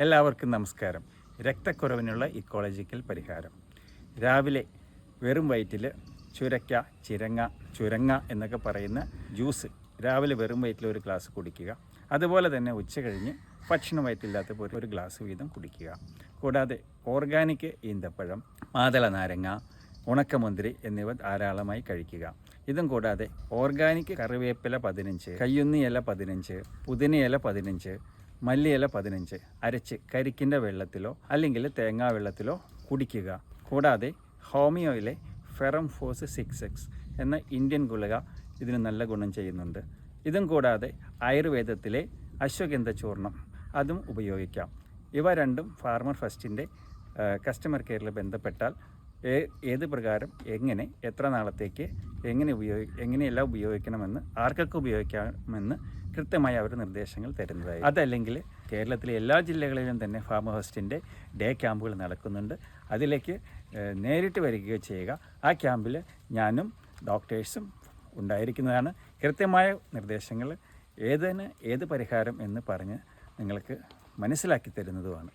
എല്ലാവർക്കും നമസ്കാരം. രക്തക്കുറവിനുള്ള ഇക്കോളജിക്കൽ പരിഹാരം. രാവിലെ വെറും വയറ്റിൽ ചുരക്ക ചിരങ്ങ ചുരങ്ങ എന്നൊക്കെ പറയുന്ന ജ്യൂസ് രാവിലെ വെറും വയറ്റിൽ ഒരു ഗ്ലാസ് കുടിക്കുക. അതുപോലെ തന്നെ ഉച്ച കഴിഞ്ഞ് ഭക്ഷണം വയറ്റില്ലാത്തപ്പോൾ ഒരു ഗ്ലാസ് വീതം കുടിക്കുക. കൂടാതെ ഓർഗാനിക് ഈന്തപ്പഴം മാതള നാരങ്ങ ഉണക്കമുന്തിരി എന്നിവ ധാരാളമായി കഴിക്കുക. ഇതും കൂടാതെ ഓർഗാനിക് കറിവേപ്പില പതിനഞ്ച് കയ്യുന്നി ഇല പതിനഞ്ച് പുതിനയില പതിനഞ്ച് മല്ലിയില പതിനഞ്ച്. അരച്ച് കരിക്കിന്റെ വെള്ളത്തിലോ അല്ലെങ്കിൽ തേങ്ങാ വെള്ളത്തിലോ കുടിക്കുക. കൂടാതെ ഹോമിയോയിലെ ഫെറം ഫോസ് സിക്സ് എക്സ് എന്ന ഇന്ത്യൻ ഗുളിക ഇതിന് നല്ല ഗുണം ചെയ്യുന്നുണ്ട്. ഇതും കൂടാതെ ആയുർവേദത്തിലെ അശ്വഗന്ധ ചൂർണം അതും ഉപയോഗിക്കാം. ഇവ രണ്ടും ഫാർമർ ഫസ്റ്റിന്റെ കസ്റ്റമർ കെയറിൽ ബന്ധപ്പെട്ടാൽ ഏത് പ്രകാരം എങ്ങനെ എത്ര നാളത്തേക്ക് എങ്ങനെ ഉപയോഗി എങ്ങനെയെല്ലാം ഉപയോഗിക്കണമെന്ന് ആർക്കൊക്കെ ഉപയോഗിക്കാമെന്ന് കൃത്യമായി അവർ നിർദ്ദേശങ്ങൾ തരുന്നതായി അതല്ലെങ്കിൽ കേരളത്തിലെ എല്ലാ ജില്ലകളിലും തന്നെ ഫാം ഹോസ്റ്റിന്റെ ഡേ ക്യാമ്പുകൾ നടക്കുന്നുണ്ട്. അതിലേക്ക് നേരിട്ട് വരികയോ ചെയ്യുക. ആ ക്യാമ്പിൽ ഞാനും ഡോക്ടേഴ്സും ഉണ്ടായിരിക്കുന്നതാണ്. കൃത്യമായ നിർദ്ദേശങ്ങൾ ഏതിന് ഏത് പരിഹാരം എന്ന് പറഞ്ഞ് നിങ്ങൾക്ക് മനസ്സിലാക്കി തരുന്നതുമാണ്.